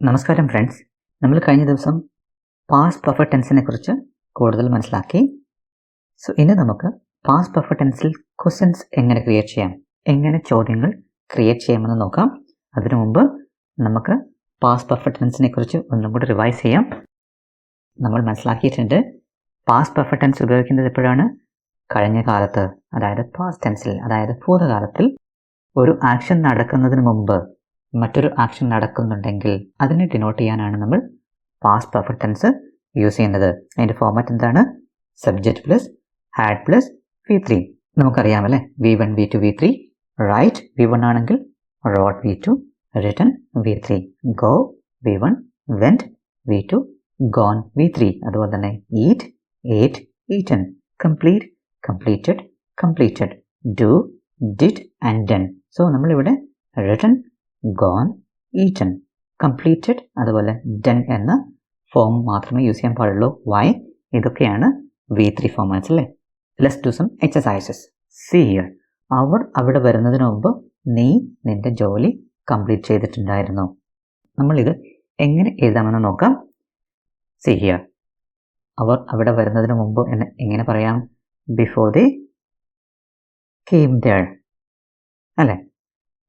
നമസ്കാരം ഫ്രണ്ട്സ് നമ്മൾ കഴിഞ്ഞ ദിവസം പാസ് പെർഫെക്റ്റ് ടെൻസിനെ കുറിച്ച് കൂടുതൽ മനസ്സിലാക്കി. സോ ഇനി നമുക്ക് പാസ് പെർഫെക്റ്റ് ടെൻസിൽ ക്വസ്റ്റ്യൻസ് എങ്ങനെ ക്രിയേറ്റ് ചെയ്യാം? എങ്ങനെ ചോദ്യങ്ങൾ ക്രിയേറ്റ് ചെയ്യാമെന്ന് നോക്കാം. അതിനു മുമ്പ് നമുക്ക് പാസ് പെർഫെക്റ്റ് ടെൻസിനെ കുറിച്ച് ഒന്നും കൂടി റിവൈസ് ചെയ്യാം. നമ്മൾ മനസ്സിലാക്കിയിട്ടുണ്ട് പാസ് പെർഫെക്റ്റ് ടെൻസ് ഉപയോഗിക്കുന്നത് എപ്പോഴാണ്? കഴിഞ്ഞ കാലത്ത് അതായത് പാസ്റ്റ് ടെൻസിൽ അതായത് ഭൂതകാലത്തിൽ ഒരു ആക്ഷൻ നടക്കുന്നതിന് മുമ്പ്. മറ്റൊരു ആക്ഷൻ നടക്കുന്നുണ്ടെങ്കിൽ അതിനെ ഡിനോട്ട് ചെയ്യാനാണ് നമ്മൾ പാസ്റ്റ് പെർഫെക്റ്റ് ടെൻസ് യൂസ് ചെയ്യുന്നത്. അതിന്റെ ഫോമാറ്റ് എന്താണ്? Subject plus had plus V three നമുക്കറിയാമല്ലേ V one V two V three right V one ആണെങ്കിൽ wrote V two written V three go V one went V two gone V three അതുപോലെ തന്നെ eat ate eaten complete completed completed do did and done so നമ്മളിവിടെ written gone eaten completed അതുപോലെ done എന്ന form മാത്രമേ use ചെയ്യാൻ പാടുള്ളൂ. Why ഇതൊക്കെയാണ് V three formats അല്ലേ? Let's do some exercises see here അവർ അവിടെ വരുന്നതിന് മുമ്പ് നീ നിന്റെ ജോലി കംപ്ലീറ്റ് ചെയ്തിട്ടുണ്ടായിരുന്നു. നമ്മളിത് എങ്ങനെ എഴുതാമെന്ന് നോക്കാം. സി ഹിയർ അവർ അവിടെ വരുന്നതിന് മുമ്പ് എന്ന് എങ്ങനെ പറയാം? ബിഫോർ ദി കെയിം ദേൾ അല്ലേ?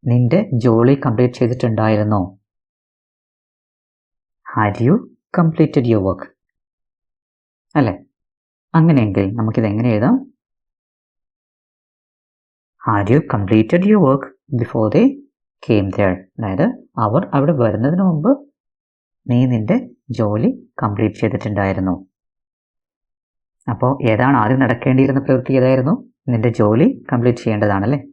നിന്റെ ജോലി complete ചെയ്തിട്ടുണ്ടായിരുന്നോ? Have you completed your work അല്ലേ? അങ്ങനെയെങ്കിൽ നമുക്കിത് എങ്ങനെ എഴുതാം? Had you completed your work before they came there അതായത് അവർ അവിടെ വരുന്നതിന് മുമ്പ് നീ നിന്റെ ജോലി കംപ്ലീറ്റ് ചെയ്തിട്ടുണ്ടായിരുന്നു. അപ്പോൾ ഏതാണ് ആദ്യം നടക്കേണ്ടിയിരുന്ന പ്രവൃത്തി ഏതായിരുന്നു? നിന്റെ ജോലി കംപ്ലീറ്റ് ചെയ്യേണ്ടതാണല്ലേ?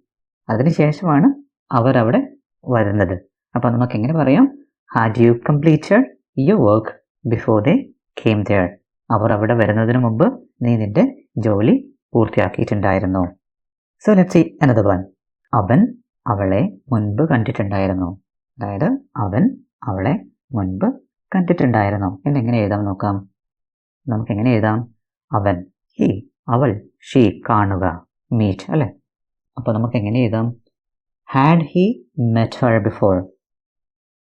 അതിനുശേഷമാണ് അവരവിടെ വരുന്നത്. അപ്പോൾ നമുക്ക് എങ്ങനെ പറയാം? Had you completed your work before they came there അവർ അവിടെ വരുന്നതിന് മുമ്പ് നീ നിന്റെ ജോലി പൂർത്തിയാക്കിയിട്ടുണ്ടായിരുന്നു. സോ ലെറ്റ് സി എന്നത് വൺ അവൻ അവളെ മുൻപ് കണ്ടിട്ടുണ്ടായിരുന്നു. അതായത് അവൻ അവളെ മുൻപ് കണ്ടിട്ടുണ്ടായിരുന്നു. എന്നെങ്ങനെ എഴുതാം നോക്കാം? നമുക്ക് എങ്ങനെ എഴുതാം? അവൻ ഹി അവൾ ഷീ കാണുക മീറ്റ് അല്ലേ? അപ്പോൾ നമുക്ക് എങ്ങനെ എഴുതാം? Had he met her before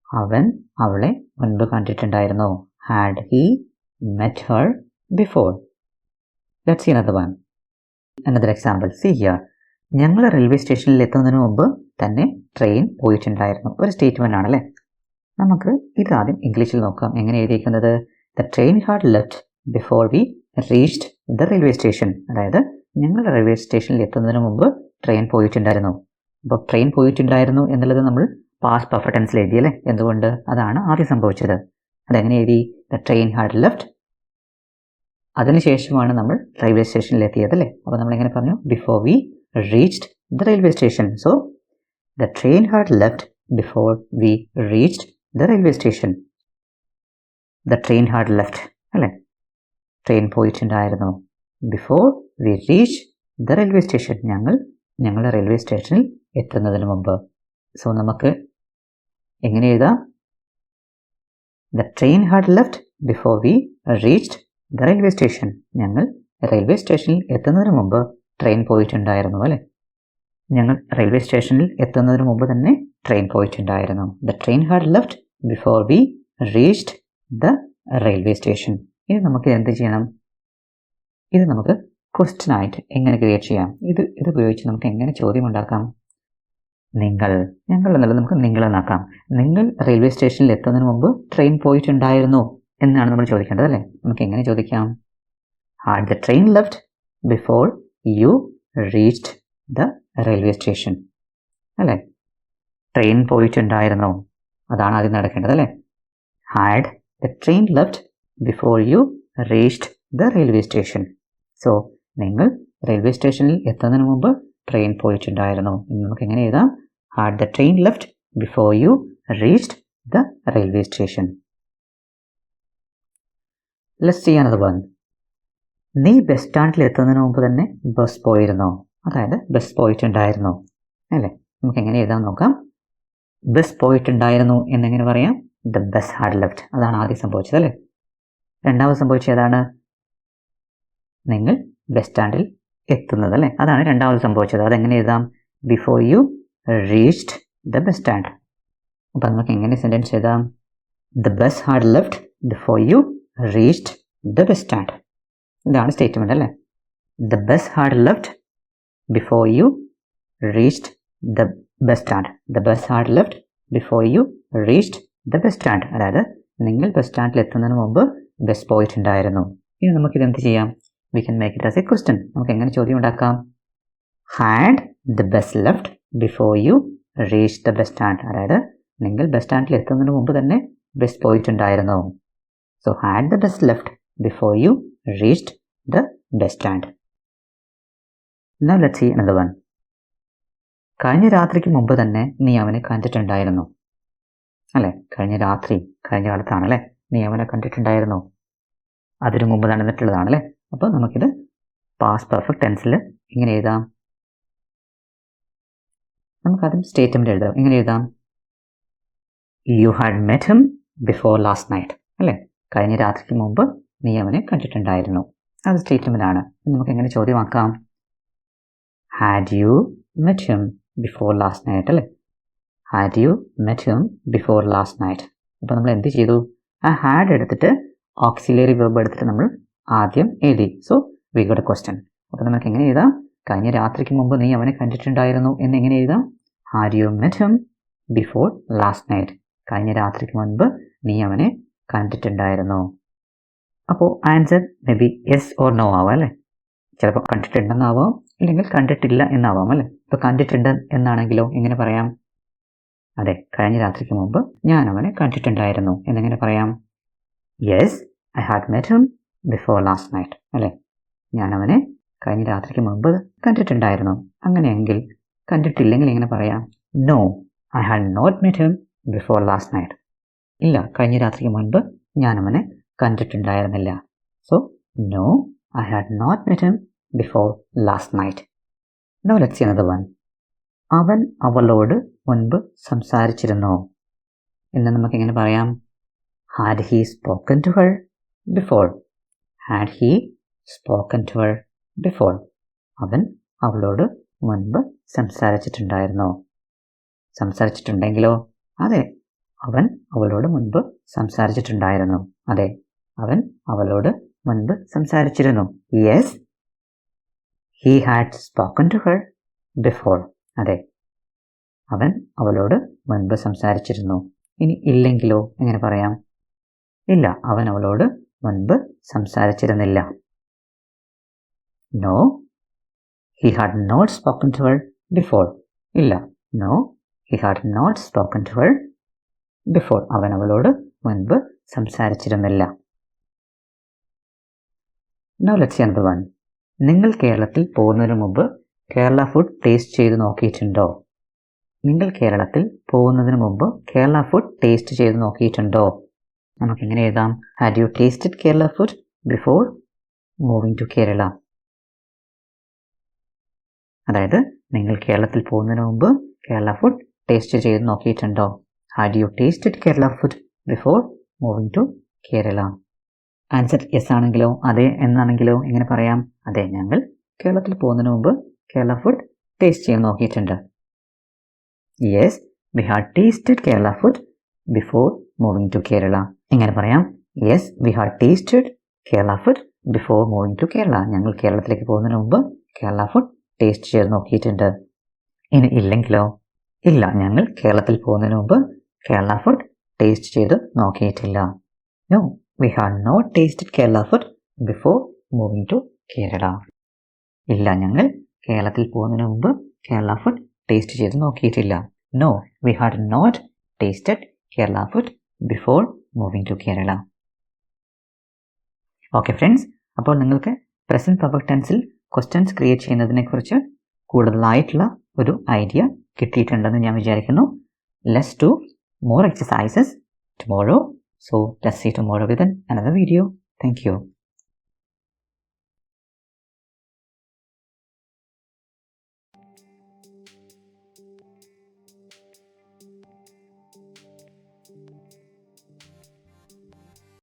അവൻ അവളെ മുൻപ് കണ്ടിട്ടുണ്ടായിരുന്നു. Had he met her before let see another one another example see here ഞങ്ങൾ റെയിൽവേ സ്റ്റേഷനിൽ എത്തുന്നതിന് മുമ്പ് തന്നെ ട്രെയിൻ പോയിട്ടുണ്ടായിരുന്നു. ഒരു സ്റ്റേറ്റ്മെന്റ് ആണല്ലേ? നമുക്ക് ഇത് ആദ്യം ഇംഗ്ലീഷിൽ നോക്കാം. എങ്ങനെ എഴുതിയിരിക്കുന്നത്? The train had left before we reached the railway station അതായത് ഞങ്ങൾ റെയിൽവേ സ്റ്റേഷനിൽ എത്തുന്നതിന് മുമ്പ് ട്രെയിൻ പോയിട്ടുണ്ടായിരുന്നു. അപ്പോൾ ട്രെയിൻ പോയിട്ടുണ്ടായിരുന്നു എന്നുള്ളത് നമ്മൾ പാസ്റ്റ് പെർഫെക്റ്റ് ടെൻസിൽ എഴുതിയല്ലേ? എന്തുകൊണ്ട് അതാണ് ആദ്യം സംഭവിച്ചത്. അതെങ്ങനെ എഴുതി? ദ ട്രെയിൻ ഹാഡ് ലെഫ്റ്റ് അതിനുശേഷമാണ് നമ്മൾ റെയിൽവേ സ്റ്റേഷനിൽ എത്തിയത് അല്ലേ? അപ്പോൾ നമ്മൾ എങ്ങനെ പറഞ്ഞു? Before we reached the railway station so the train had left before we reached the railway station the train had left അല്ലേ? ട്രെയിൻ പോയിട്ടുണ്ടായിരുന്നു. Before we reach the railway station ഞങ്ങൾ ഞങ്ങളുടെ റെയിൽവേ സ്റ്റേഷനിൽ എത്തുന്നതിന് മുമ്പ്. സോ നമുക്ക് എങ്ങനെ എഴുതാം? The train had left before we reached the railway station ഞങ്ങൾ റെയിൽവേ സ്റ്റേഷനിൽ എത്തുന്നതിന് മുമ്പ് ട്രെയിൻ പോയിട്ടുണ്ടായിരുന്നു അല്ലേ? ഞങ്ങൾ റെയിൽവേ സ്റ്റേഷനിൽ എത്തുന്നതിന് മുമ്പ് തന്നെ ട്രെയിൻ പോയിട്ടുണ്ടായിരുന്നു. The train had left before we reached the railway station ഇനി നമുക്ക് എന്ത് ചെയ്യണം? ഇത് നമുക്ക് ക്വസ്റ്റ്യൻ ആയിട്ട് എങ്ങനെ ക്രിയേറ്റ് ചെയ്യാം? ഇത് ഇത് ഉപയോഗിച്ച് നമുക്ക് എങ്ങനെ ചോദ്യം ഉണ്ടാക്കാം? നിങ്ങൾ ഞങ്ങൾ എന്നല്ല നമുക്ക് നിങ്ങൾ എന്നാക്കാം നിങ്ങൾ റെയിൽവേ സ്റ്റേഷനിൽ എത്തുന്നതിന് മുമ്പ് ട്രെയിൻ പോയിട്ടുണ്ടായിരുന്നു എന്നാണ് നമ്മൾ ചോദിക്കേണ്ടത് അല്ലേ? നമുക്ക് എങ്ങനെ ചോദിക്കാം? Had the train left before you reached the railway station അല്ലേ? ട്രെയിൻ പോയിട്ടുണ്ടായിരുന്നു? അതാണ് ആദ്യം നടക്കേണ്ടത് അല്ലേ? Had the train left before you reached the railway station so നിങ്ങൾ റെയിൽവേ സ്റ്റേഷനിൽ എത്തുന്നതിന് മുമ്പ് ട്രെയിൻ പോയിട്ടുണ്ടായിരുന്നു. നമുക്ക് എങ്ങനെ എഴുതാം? Had the train left before you reached the railway station let's ചെയ്യാനത് one നീ ബസ് സ്റ്റാൻഡിൽ എത്തുന്നതിന് മുമ്പ് തന്നെ ബസ് പോയിരുന്നോ? അതായത് ബസ് പോയിട്ടുണ്ടായിരുന്നു? അല്ലേ? നമുക്ക് എങ്ങനെ എഴുതാൻ നോക്കാം. ബസ് പോയിട്ടുണ്ടായിരുന്നു എന്നെങ്ങനെ പറയാം? ദ ബസ് ഹാഡ് ലെഫ്റ്റ് അതാണ് ആദ്യം സംഭവിച്ചത് അല്ലേ? രണ്ടാമത് സംഭവിച്ചത് ഏതാണ്? നിങ്ങൾ ബസ് സ്റ്റാൻഡിൽ എത്തുന്നത് അല്ലേ അതാണ് രണ്ടാമത് സംഭവിച്ചത്. അതെങ്ങനെ എഴുതാം? Before you reached the bus stand അപ്പോൾ നമുക്ക് എങ്ങനെ സെന്റൻസ് എഴുതാം? The bus had left before you reached the bus stand ഇതാണ് സ്റ്റേറ്റ്മെന്റ് അല്ലേ? The bus had left before you reached the bus stand the bus had left before you reached the bus stand അതായത് നിങ്ങൾ bus സ്റ്റാൻഡിൽ എത്തുന്നതിന് മുമ്പ് bus പോയിട്ടുണ്ടായിരുന്നു. ഇനി നമുക്കിത് എന്ത് ചെയ്യാം? We can make it as a question നമുക്ക് എങ്ങനെ ചോദ്യം ഉണ്ടാക്കാം? Had the bus left before you reach the bus stand അതായത് നിങ്ങൾ ബസ് സ്റ്റാൻഡിൽ എത്തുന്നതിന് മുമ്പ് തന്നെ ബസ് പോയിട്ടുണ്ടായിരുന്നു so had the bus left before you reached the bus stand let's see another one. കഴിഞ്ഞ രാത്രിക്ക് മുമ്പ് തന്നെ നീ അവനെ കണ്ടിട്ടുണ്ടായിരുന്നു. അല്ലേ? കഴിഞ്ഞ രാത്രി കഴിഞ്ഞ കാലത്താണ് അല്ലേ നീ അവനെ കണ്ടിട്ടുണ്ടായിരുന്നു. അതിനു മുമ്പ് നടന്നിട്ടുള്ളതാണ് അല്ലേ അപ്പോൾ നമുക്കിത് പാസ്റ്റ് പെർഫെക്റ്റ് ടെൻസിൽ ഇങ്ങനെ എഴുതാം. നമുക്കാദ്യം സ്റ്റേറ്റ്മെന്റ് എഴുതാം. ഇങ്ങനെ എഴുതാം. You had met him before last night അല്ലേ? കഴിഞ്ഞ രാത്രിക്ക് മുമ്പ് നീ അവനെ കണ്ടിട്ടുണ്ടായിരുന്നു. അത് സ്റ്റേറ്റ്മെന്റ് ആണ് നമുക്ക് എങ്ങനെ ചോദ്യമാക്കാം? Had you met him before last night അല്ലേ? Had you met him before last night അപ്പോൾ നമ്മൾ എന്ത് ചെയ്തു? ആ ഹാഡ് എടുത്തിട്ട് ഓക്സിലറി വെർബ് എടുത്തിട്ട് നമ്മൾ ആദ്യം എഴുതി. സോ വി ക്വസ്റ്റൻ ക്വസ്റ്റ്യൻ അപ്പോൾ നമുക്ക് എങ്ങനെ എഴുതാം? കഴിഞ്ഞ രാത്രിക്ക് മുമ്പ് നീ അവനെ കണ്ടിട്ടുണ്ടായിരുന്നു എന്ന് എങ്ങനെ എഴുതാം? Had you met him before last night കഴിഞ്ഞ രാത്രിക്ക് മുൻപ് നീ അവനെ കണ്ടിട്ടുണ്ടായിരുന്നു. അപ്പോൾ answer may be yes or no ആവാം അല്ലേ? ചിലപ്പോൾ കണ്ടിട്ടുണ്ടെന്നാവാം. ഇല്ലെങ്കിൽ കണ്ടിട്ടില്ല എന്നാവാം അല്ലേ? ഇപ്പോൾ കണ്ടിട്ടുണ്ട് എന്നാണെങ്കിലോ എങ്ങനെ പറയാം? അതെ കഴിഞ്ഞ രാത്രിക്ക് മുമ്പ് ഞാൻ അവനെ കണ്ടിട്ടുണ്ടായിരുന്നു. എന്നെങ്ങനെ പറയാം? Yes I had met him before last night അല്ലേ? ഞാൻ അവനെ കഴിഞ്ഞ രാത്രിക്ക് മുമ്പ് കണ്ടിട്ടുണ്ടായിരുന്നു. അങ്ങനെയെങ്കിൽ കണ്ടിട്ടില്ലെങ്കിൽ എങ്ങനെ പറയാം no I had not met him before last night ഇല്ല കഴിഞ്ഞ രാത്രിക്ക് മുൻപ് ഞാൻ അവനെ കണ്ടിട്ടുണ്ടായിരുന്നില്ല so no I had not met him before last night no let's another one അവൻ അവളോട് മുൻപ് സംസാരിച്ചിരുന്നോ? എന്ന് നമുക്ക് എങ്ങനെ പറയാം? Had he spoken to her before had he spoken to her before അവൻ അവളോട് മുൻപ് സംസാരിച്ചിട്ടുണ്ടായിരുന്നോ? സംസാരിച്ചിട്ടുണ്ടെങ്കിലോ? അതെ അവൻ അവളോട് മുൻപ് സംസാരിച്ചിട്ടുണ്ടായിരുന്നു. അതെ അവൻ അവളോട് മുൻപ് സംസാരിച്ചിരുന്നു. Yes he had spoken to her before അതെ അവൻ അവളോട് മുൻപ് സംസാരിച്ചിരുന്നു. ഇനി ഇല്ലെങ്കിലോ? എങ്ങനെ പറയാം? ഇല്ല അവൻ അവളോട് മുൻപ് സംസാരിച്ചിരുന്നില്ല. No he had not spoken to her before ഇല്ല. No he had not spoken to her before അവൻ അവളോട് മുൻപ് സംസാരിച്ചിരുന്നില്ല. നോ ലെറ്റ്സ് അനദർ വൺ നിങ്ങൾ കേരളത്തിൽ പോകുന്നതിന് മുമ്പ് കേരള ഫുഡ് ടേസ്റ്റ് ചെയ്ത് നോക്കിയിട്ടുണ്ടോ? നിങ്ങൾ കേരളത്തിൽ പോകുന്നതിന് മുമ്പ് കേരള ഫുഡ് ടേസ്റ്റ് ചെയ്ത് നോക്കിയിട്ടുണ്ടോ? നമുക്ക് എങ്ങനെ എഴുതാം. Had you tasted Kerala food before moving to Kerala അതായത് നിങ്ങൾ കേരളത്തിൽ പോകുന്നതിന് മുമ്പ് കേരള ഫുഡ് ടേസ്റ്റ് ചെയ്ത് നോക്കിയിട്ടുണ്ടോ? Had you tasted Kerala food before moving to Kerala answer yes ആണെങ്കിലോ അതെ എന്നാണെങ്കിലോ എങ്ങനെ പറയാം? അതെ ഞങ്ങൾ കേരളത്തിൽ പോകുന്നതിന് മുമ്പ് കേരള ഫുഡ് ടേസ്റ്റ് ചെയ്യാൻ നോക്കിയിട്ടുണ്ട്. Yes we had tasted Kerala food before moving to Kerala എങ്ങനെ പറയാം? Yes we had tasted Kerala food before moving to Kerala ഞങ്ങൾ കേരളത്തിലേക്ക് പോകുന്നതിന് മുമ്പ് കേരള ഫുഡ് ടേസ്റ്റ് ചെയ്ത് നോക്കിയിട്ടുണ്ട്. ഇനി ഇല്ലെങ്കിലോ? ഇല്ല ഞങ്ങൾ കേരളത്തിൽ പോകുന്നതിന് മുമ്പ് കേരള ഫുഡ് ടേസ്റ്റ് ചെയ്ത് നോക്കിയിട്ടില്ല. No we had not tasted Kerala food before moving to Kerala ഇല്ല ഞങ്ങൾ കേരളത്തിൽ പോകുന്നതിന് മുമ്പ് കേരള ഫുഡ് ടേസ്റ്റ് ചെയ്ത് നോക്കിയിട്ടില്ല. No we had not tasted Kerala food before moving to Kerala okay friends അപ്പോൾ നിങ്ങൾക്ക് പ്രസന്റ് പെർഫെക്റ്റ് ടെൻസിൽ ക്വസ്റ്റ്യൻസ് ക്രിയേറ്റ് ചെയ്യുന്നതിനെക്കുറിച്ച് കൂടുതലായിട്ടുള്ള ഒരു ഐഡിയ കിട്ടിയിട്ടുണ്ടെന്ന് ഞാൻ വിചാരിക്കുന്നു. Let's do more exercises tomorrow so let's see tomorrow with another video thank you.